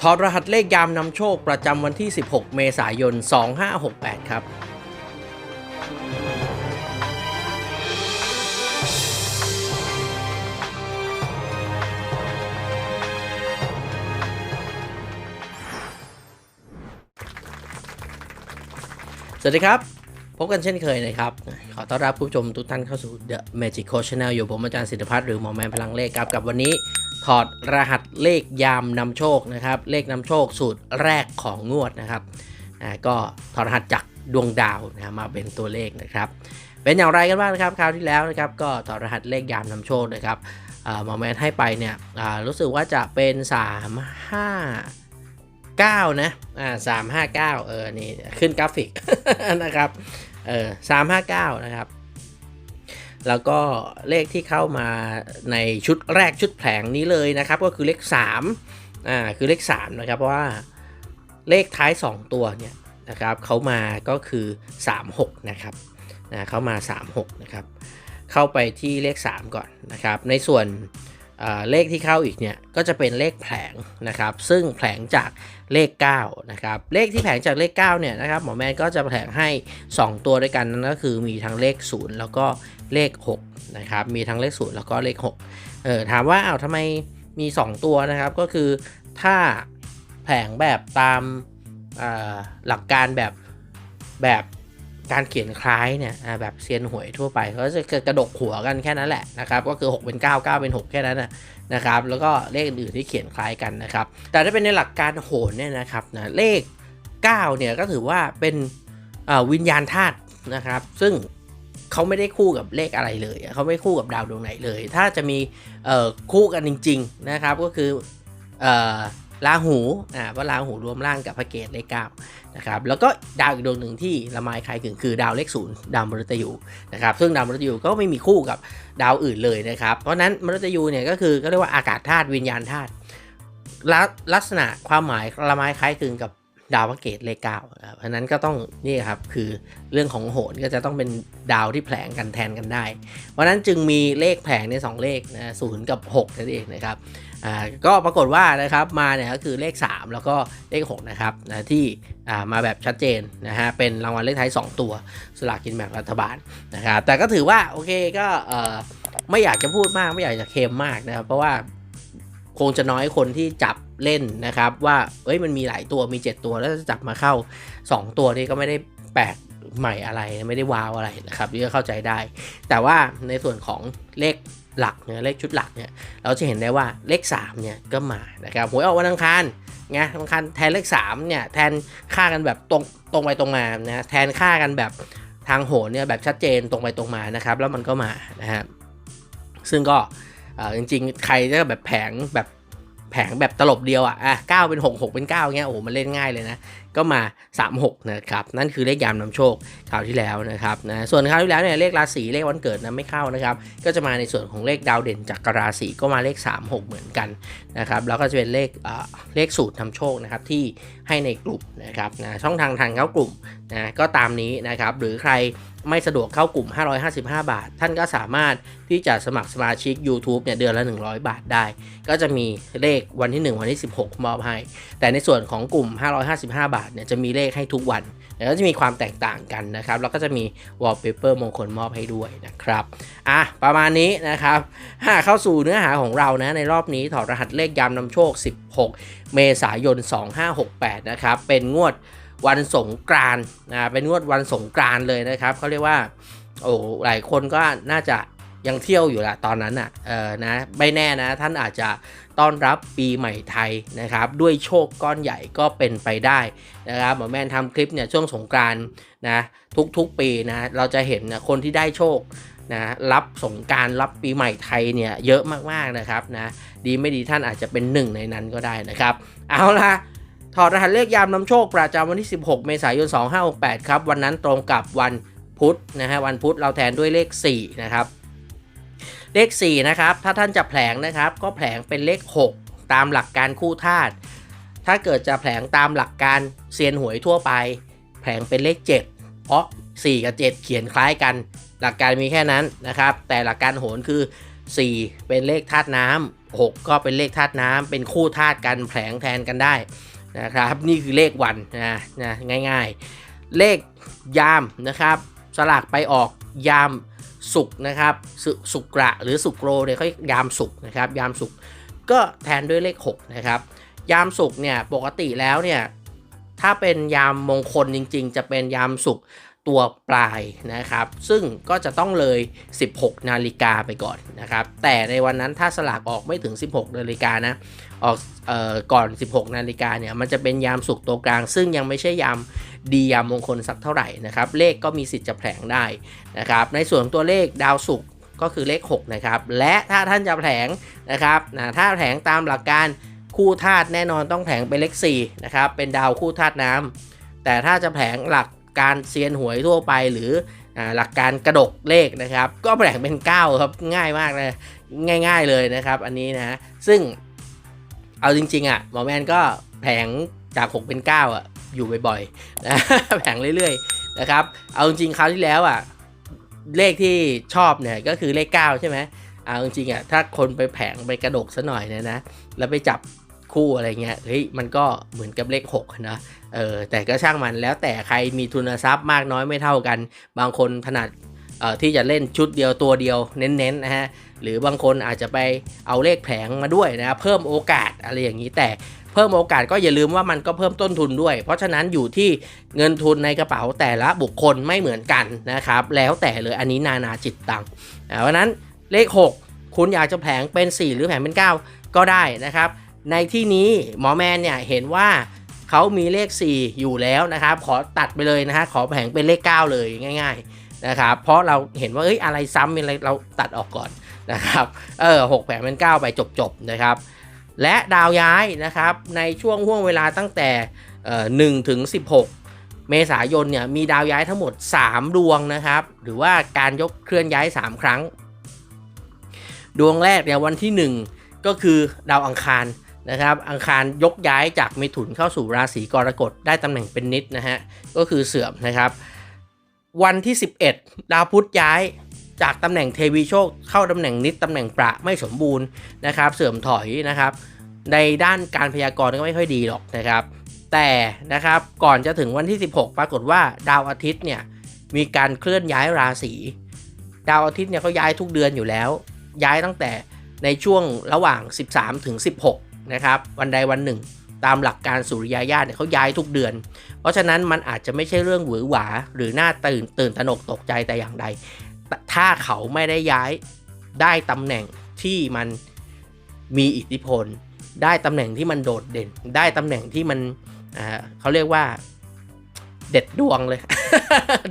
ถอดรหัสเลขยามนำโชคประจำวันที่ 16 เมษายน 2568 ครับ สวัสดีครับ พบกันเช่นเคยนะครับ ขอต้อนรับผู้ชมทุกท่านเข้าสู่ The Magic Coach Channel อยู่ผมอาจารย์สิทธิพัฒน์หรือหมอแมนพลังเลขครับ กับวันนี้ถอดรหัสเลขยามนำโชคนะครับ เลขนำโชคสูตรแรกของงวดนะครับก็ถอดรหัสจากดวงดาวนะมาเป็นตัวเลขนะครับ เป็นอย่างไรกันบ้างนะครับ คราวที่แล้วนะครับ ก็ถอดรหัสเลขยามนำโชคนะครับหมอแมนให้ไปเนี่ยรู้สึกว่าจะเป็น 3 5 9 นะอ่าสามห้าเก้าเออ นี่ขึ้นกราฟิกนะครับ เออสามห้าเก้านะครับ แล้วก็เลขที่เข้ามาในชุดแรกชุดแผงนี้เลยนะครับ ก็คือเลข3อ่าคือเลข3นะครับเพราะว่าเลขท้าย 2 ตัวเนี่ยนะครับเขามาก็คือ 36 นะครับนะเขามา 36 นะครับ เข้าไปที่เลข 3 ก่อนนะครับ ในส่วน เลขที่เข้าอีกเนี่ยก็จะเป็นเลขแผงนะครับ ซึ่งแผงจากเลข9นะครับเลขที่แผงจากเลข9เนี่ยนะครับหมอแมนก็จะแผงให้ 2 ตัวด้วยกันนั่นก็คือมีทั้งเลข 0 แล้วก็เลข6นะครับมีทั้งเลข 0 แล้วก็เลข6เออถามว่าเอาทำไมมี 2 ตัวนะครับก็คือถ้าแผงแบบตามหลักการแบบแบบ การเขียนคล้ายเนี่ยแบบเซียนหวยทั่วไปเขาจะกระดกหัวกันแค่นั้นแหละนะครับก็คือ 6 เป็น 9 9 เป็น 6 แค่นั้นนะนะครับแล้วก็เลขอื่นที่เขียนคล้ายกันนะครับแต่ถ้าเป็นในหลักการโหนเนี่ยนะครับนะเลข 9 เนี่ยก็ถือว่าเป็นวิญญาณธาตุนะครับซึ่งเขาไม่ได้คู่กับเลขอะไรเลย เขาไม่คู่กับดาวดวงไหนเลย ถ้าจะมีคู่กันจริง ๆนะครับก็คืออ ราหูอ่าเพราะราหูรวมร่างกับพระเกตเลขเก้านะครับแล้วก็ดาวอีกดวงหนึ่งที่ละไมคล้ายถึงคือดาวเลขศูนย์ดาวมฤตยูนะครับซึ่งดาวมฤตยูก็ไม่มีคู่กับดาวอื่นเลยนะครับ เพราะนั้นมฤตยูเนี่ยก็คือก็เรียกว่าอากาศธาตุวิญญาณธาตุลักษณะความหมายละไมคล้ายคลึงกับดาวพระเกตเลขเก้านะครับเพราะนั้นก็ต้องนี่ครับคือเรื่องของโหนก็จะต้องเป็นดาวที่แผลงกันแทนกันได้ เพราะนั้นจึงมีเลขแผลงในสองเลขนะศูนย์กับ6นั่นเองนะครับ อ่าก็ปรากฏว่านะครับมาเนี่ยก็คือเลข 3 แล้วก็เลข6นะครับนะที่อ่ามาแบบชัดเจนนะฮะเป็นรางวัลเลขท้าย 2 ตัวสลากกินแบ่งรัฐบาลนะครับแต่ก็ถือว่าโอเคก็เอ่อไม่อยากจะพูดมากไม่อยากจะเคมมากนะครับเพราะว่าคงจะน้อยคนที่จับเล่นนะครับว่าเอ้ยมันมีหลายตัวมี 7 ตัวแล้วจะจับมาเข้า 2 ตัวนี้ก็ไม่ได้แปลกใหม่อะไรไม่ได้ว้าวอะไรนะครับที่จะเข้าใจได้ แต่ว่าในส่วนของเลข หลักเนี่ยเลขชุดหลักเนี่ยเราจะเห็นได้ว่าเลข3เนี่ยก็มานะครับหวยออกวันอังคารไงวันอังคารแทนเลข3เนี่ยแทนค่ากันแบบตรงตรงไปตรงมานะแทนค่ากันแบบทางโหนเนี่ยแบบชัดเจนตรงไปตรงมานะครับแล้วมันก็มานะฮะซึ่งก็จริงๆ ใครจะแบบแผงแบบแผงแบบตลบเดียวอะอะเก้าเป็นหกหกเป็นเก้าเงี้ยโอ้โหมันเล่นง่ายเลยนะ ก็มา 36 นะครับ นั่นคือเลขยามนำโชคคราวที่แล้วนะครับนะส่วนคราวที่แล้วเนี่ยเลขราศีเลขวันเกิดนะไม่เข้านะครับ ก็จะมาในส่วนของเลขดาวเด่นจากราศีก็มาเลข 36 เหมือนกันนะครับแล้วก็จะเป็นเลขเลขสูตรนำโชคนะครับที่ให้ในกลุ่มนะครับนะช่องทางทางเข้ากลุ่มนะก็ตามนี้นะครับหรือใคร ไม่สะดวกเข้ากลุ่ม 555 บาท ท่านก็สามารถที่จะสมัครสมาชิก YouTube เนี่ยเดือนละ 100 บาทได้ ก็จะมีเลขวันที่ 1 วันที่ 16 มอบให้ แต่ในส่วนของกลุ่ม 555 บาทเนี่ยจะมีเลขให้ทุกวันแล้วก็จะมีความแตกต่างกันนะครับ แล้วก็จะมี wallpaper มงคลมอบให้ด้วยนะครับ อะ ประมาณนี้นะครับหาเข้าสู่เนื้อหาของเรานะ ในรอบนี้ถอดรหัสเลขยามนำโชค 16 เมษายน 2568 นะครับ เป็นงวด วันสงกรานนะเป็นงวดวันสงกรานเลยนะครับเขาเรียกว่า โอ้หลายคนก็น่าจะยังเที่ยวอยู่ละตอนนั้นอะเออนะไม่แน่นะ ท่านอาจจะต้อนรับปีใหม่ไทยนะครับ ด้วยโชคก้อนใหญ่ก็เป็นไปได้นะครับหมอแมนทำคลิปเนี่ยช่วงสงกรานนะทุกๆปีนะเราจะเห็นนะคนที่ได้โชคนะรับสงกรารรับปีใหม่ไทยเนี่ยเยอะมากๆนะครับนะดีไม่ดีท่านอาจจะเป็นหนึ่งในนั้นก็ได้นะครับ เอาละ ถอดรหัสเลขยามนำโชคประจำวันที่ 16 เมษายน 2568 ครับ วันนั้นตรงกับวันพุธนะฮะวันพุธเราแทนด้วยเลข 4 นะครับ เลข 4 นะครับ ถ้าท่านจะแผลงนะครับ ก็แผลงเป็นเลข 6 ตามหลักการคู่ธาตุถ้าเกิดจะแผลงตามหลักการเซียนหวยทั่วไป แผลงเป็นเลข 7 เพราะ 4 กับ 7 เขียนคล้ายกัน หลักการมีแค่นั้นนะครับ แต่หลักการโหนคือ 4 เป็นเลขธาตุน้ำ6ก็เป็นเลขธาตุน้ำเป็นคู่ธาตุกันแผลงแทนกันได้ นะครับ นี่คือเลขวันนะนะง่ายๆ เลขยามนะครับ สลากไปออกยามสุกนะครับสุสุกระหรือสุกโรเนี่ยเขายยามสุกนะครับ ยามสุกก็แทนด้วยเลข 6 นะครับ ยามสุกเนี่ยปกติแล้วเนี่ยถ้าเป็นยามมงคลจริง ๆ จะเป็นยามสุก ตัวปลายนะครับ ซึ่งก็จะต้องเลย 16 นาฬิกาไปก่อนนะครับ แต่ในวันนั้นถ้าสลากออกไม่ถึง 16 นาฬิกานะ ออกออก่อน 16 นาฬิกาเนี่ย มันจะเป็นยามสุกตัวกลาง ซึ่งยังไม่ใช่ยามดียามมงคลสักเท่าไหร่นะครับ เลขก็มีสิทธิ์จะแผลงได้นะครับ ในส่วนตัวเลขดาวสุกก็คือเลข 6 นะครับ และถ้าท่านจะแผลงนะครับนะถ้าแผลงตามหลักการคู่ธาตุแน่นอนต้องแผลงเป็นเลข4นะครับ เป็นดาวคู่ธาตุน้ำแต่ถ้าจะแผลงหลัก การเซียนหวยทั่วไปหรืออหลักการกระดกเลขนะครับ ก็แผลงเป็น 9 ครับง่ายมากเลยง่าย ๆเลยนะครับ อันนี้นะซึ่งเอาจริงๆอะหมอแมนก็แผงจาก 6 เป็น 9อะอยู่บ่อยๆนะแผงเรื่อยๆนะครับ เอาจริงๆคราวที่แล้วอะเลขที่ชอบเนี่ยก็คือเลข 9 ใช่ไหมเอาจริงๆอะถ้าคนไปแผงไปกระดกซะหน่อยเนี่ยนะ แล้วไปจับ คู่อะไรเงี้ยเฮ้ยมันก็เหมือนกับเลข6นะเออแต่ก็ช่างมันแล้วแต่ใครมีทุนทรัพย์มากน้อยไม่เท่ากัน บางคนถนัดเอ่อที่จะเล่นชุดเดียวตัวเดียวเน้นๆนะฮะหรือบางคนอาจจะไปเอาเลขแผงมาด้วยนะเพิ่มโอกาสอะไรอย่างนี้แต่เพิ่มโอกาสก็อย่าลืมว่ามันก็เพิ่มต้นทุนด้วย เพราะฉะนั้นอยู่ที่เงินทุนในกระเป๋าแต่ละบุคคลไม่เหมือนกันนะครับ แล้วแต่เลยอันนี้นานาจิตตังเพราะนั้นเลข 6 คุณอยากจะแผงเป็น 4 หรือแผงเป็น 9 ก็ได้นะครับ ในที่นี้หมอแมนเนี่ยเห็นว่าเขามีเลข 4 อยู่แล้วนะครับ ขอตัดไปเลยนะฮะขอแผงเป็นเลข 9 เลยง่าย ๆนะครับ เพราะเราเห็นว่าเอ้ยอะไรซ้ำอะไรเราตัดออกก่อนนะครับเออหกแผงเป็น 9 ไปจบๆนะครับ และดาวย้ายนะครับในช่วงห่วงเวลาตั้งแต่เอ่อ1ถึง16เมษายนเนี่ยมีดาวย้ายทั้งหมด 3 ดวงนะครับ หรือว่าการยกเคลื่อนย้าย 3 ครั้ง ดวงแรกเนี่ยวันที่ 1 ก็คือดาวอังคาร นะครับอังคารยกย้ายจากเมถุนเข้าสู่ราศีกรกฎได้ตำแหน่งเป็นนิดนะฮะก็คือเสื่อมนะครับวันที่ 11 ดาวพุธย้ายจากตำแหน่งเทวีโชคเข้าตำแหน่งนิดตำแหน่งประไม่สมบูรณ์นะครับเสื่อมถอยนะครับในด้านการพยากรณ์ก็ไม่ค่อยดีหรอกนะครับ แต่นะครับก่อนจะถึงวันที่ 16 ปรากฏว่าดาวอาทิตย์เนี่ยมีการเคลื่อนย้ายราศีดาวอาทิตย์เนี่ยเขาย้ายทุกเดือนอยู่แล้ว ย้ายตั้งแต่ในช่วงระหว่าง 13 ถึง 16 นะครับวันใดวันหนึ่ง ตามหลักการสุริยาญาติเนี่ยเขาย้ายทุกเดือน เพราะฉะนั้นมันอาจจะไม่ใช่เรื่องหวือหวา หรือหน้าตื่นตื่นตระหนกตกใจแต่อย่างใด ถ้าเขาไม่ได้ย้ายได้ตำแหน่งที่มันมีอิทธิพล ได้ตำแหน่งที่มันโดดเด่น ได้ตำแหน่งที่มันเขาเรียกว่า เด็ดดวงเลย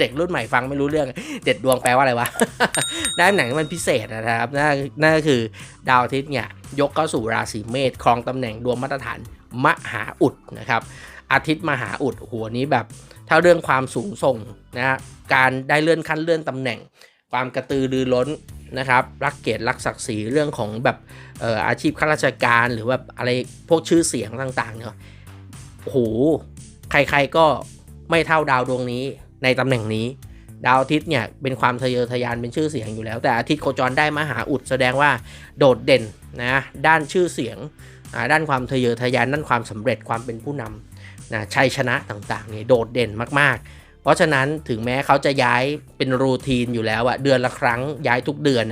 เด็กรุ่นใหม่ฟังไม่รู้เรื่อง เด็ดดวงแปลว่าอะไรวะ ได้ำหน่งที่มันพิเศษนะครับนั่นนั่นก็คือดาวอาทิตย์เนี่ยยกเข้าสู่ราศีเมษครองตำแหน่งดวงมาตรฐานมหาอุดนะครับ อาทิตย์มหาอุดหัวนี้แบบถ้าเรื่องความสูงส่งนะฮะการได้เลื่อนขั้นเลื่อนตำแหน่ง ความกระตือรือร้นนะครับรักเกียรติรักศักดิ์ศรีเรื่องของแบบอออาชีพข้าราชการหรือแบบอะไรพวกชื่อเสียงต่างๆเนี่ยโอ้โหใครๆก็ ไม่เท่าดาวดวงนี้ในตำแหน่งนี้ ดาวอาทิตย์เนี่ยเป็นความทะเยอทะยานเป็นชื่อเสียงอยู่แล้ว แต่อาทิตย์โคจรได้มหาอุดแสดงว่าโดดเด่นนะด้านชื่อเสียงด้านความทะเยอทะยานด้านความสำเร็จความเป็นผู้นำนะชัยชนะต่างๆเนี่ยโดดเด่นมากๆ เพราะฉะนั้นถึงแม้เขาจะย้ายเป็นรูทีนอยู่แล้วอะเดือนละครั้งย้ายทุกเดือน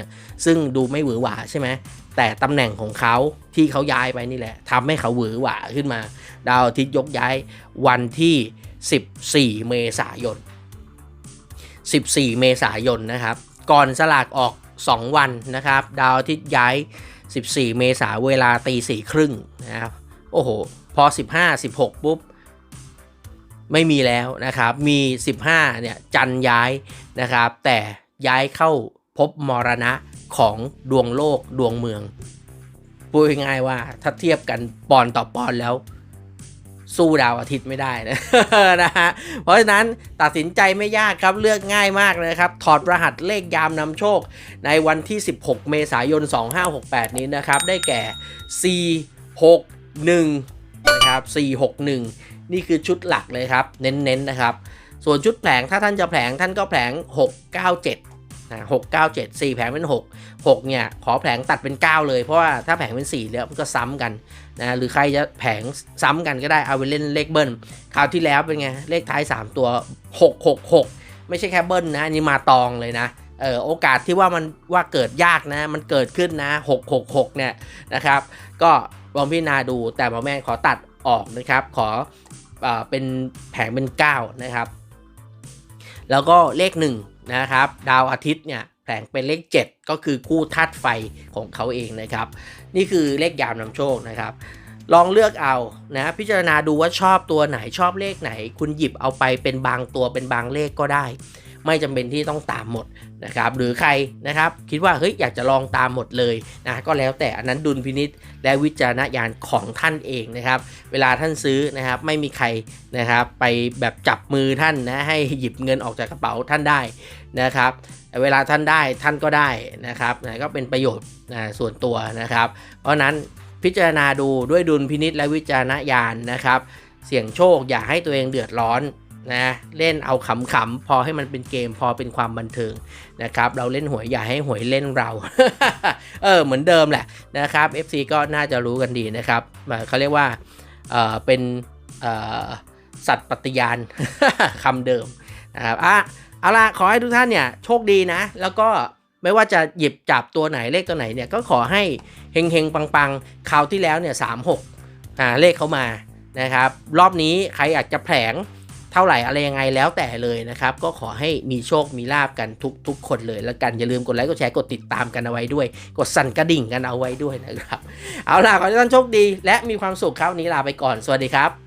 ซึ่งดูไม่หวือหวาใช่ไหมแต่ตำแหน่งของเขาที่เขาย้ายไปนี่แหละทำให้เขาหวือหวาขึ้นมา ดาวอาทิตย์ยกย้ายวันที่ 14 เมษายน 14 เมษายนนะครับ ก่อนสลากออก 2 วันนะครับ ดาวอาทิตย์ย้าย 14 เมษาเวลาตีสี่ครึ่งนะครับ โอ้โห พอ 15 16 ปุ๊บ ไม่มีแล้วนะครับ มี 15 เนี่ย จันย้ายนะครับ แต่ย้ายเข้าพบมรณะของดวงโลกดวงเมืองพูดง่ายว่าถ้าเทียบกันปอนต่อปอนแล้ว สู้ดาวอาทิตย์ไม่ได้นะนะฮะ เพราะฉะนั้นตัดสินใจไม่ยากครับเลือกง่ายมากเลยครับ ถอดรหัสเลขยามนำโชค ในวันที่ 16 เมษายน 2568 นี้นะครับ ได้แก่ 461 นะครับ 461 นี่คือชุดหลักเลยครับ เน้นๆนะครับ ส่วนชุดแผลงถ้าท่านจะแผลงท่านก็แผลง 697นะหกเก้าเจ็ดสี่แผงเป็นหกหกเนี่ย ขอแผงตัดเป็นเก้าเลย เพราะว่าถ้าแผงเป็นสี่แล้วมันก็ซ้ำกัน นะหรือใครจะแผงซ้ำกันก็ได้เอาไปเล่นเลขเบิ้ลคราวที่แล้วเป็นไง เลขท้าย 3 ตัว 666 ไม่ใช่แค่เบิ้ลนะ อันนี่มาตองเลยนะเออโอกาสที่ว่ามันว่าเกิดยากนะ มันเกิดขึ้นนะ 666 เนี่ยนะครับ ก็ลองพิจารณาดูแต่หมอแม่ขอตัดออกนะครับ ขอเออเป็นแผงเป็น 9 นะครับ แล้วก็เลข 1 นะครับ ดาวอาทิตย์เนี่ย แผงเป็นเลข 7 ก็คือคู่ธาตุไฟของเขาเองนะครับ นี่คือเลขยามนำโชคนะครับ ลองเลือกเอานะพิจารณาดูว่าชอบตัวไหนชอบเลขไหน คุณหยิบเอาไปเป็นบางตัวเป็นบางเลขก็ได้ ไม่จำเป็นที่ต้องตามหมดนะครับหรือใครนะครับคิดว่าเฮ้ยอยากจะลองตามหมดเลยนะก็แล้วแต่อันนั้นดุลพินิษและวิจารณญาณของท่านเองนะครับ เวลาท่านซื้อนะครับไม่มีใครนะครับไปแบบจับมือท่านนะให้หยิบเงินออกจากกระเป๋าท่านได้นะครับเวลาท่านได้ท่านก็ได้นะครับนะก็เป็นประโยชน์นะส่วนตัวนะครับ เพราะฉะนั้นพิจารณาดูด้วยดุลพินิษและวิจารณญาณนะครับ เสี่ยงโชคอย่าให้ตัวเองเดือดร้อน นะเล่นเอาขำๆพอให้มันเป็นเกมพอเป็นความบันเทิงนะครับเราเล่นหวยอย่าให้หวยเล่นเรา เออเหมือนเดิมแหละนะครับ FC ก็น่าจะรู้กันดีนะครับเขาเรียกว่าเออเป็นเออสัตว์ปฏิญาณคำเดิมนะครับอะเอาละขอให้ทุกท่านเนี่ยโชคดีนะ แล้วก็ไม่ว่าจะหยิบจับตัวไหนเลขตัวไหนเนี่ยก็ขอให้เฮงเฮงปังปังๆคราวที่แล้วเนี่ยสามหกอ่าเลขเข้ามานะครับรอบนี้ใครอยากจะแผลง เท่าไหร่อะไรยังไงแล้วแต่เลยนะครับ ก็ขอให้มีโชคมีลาบกันทุกทุกคนเลยแล้วกันอย่าลืมกดไลค์กดแชร์กดติดตามกันเอาไว้ด้วย กดสั่นกระดิ่งกันเอาไว้ด้วยนะครับ เอาล่ะขอให้ท่านโชคดี และมีความสุขครับวันนี้ลาไปก่อนสวัสดีครับ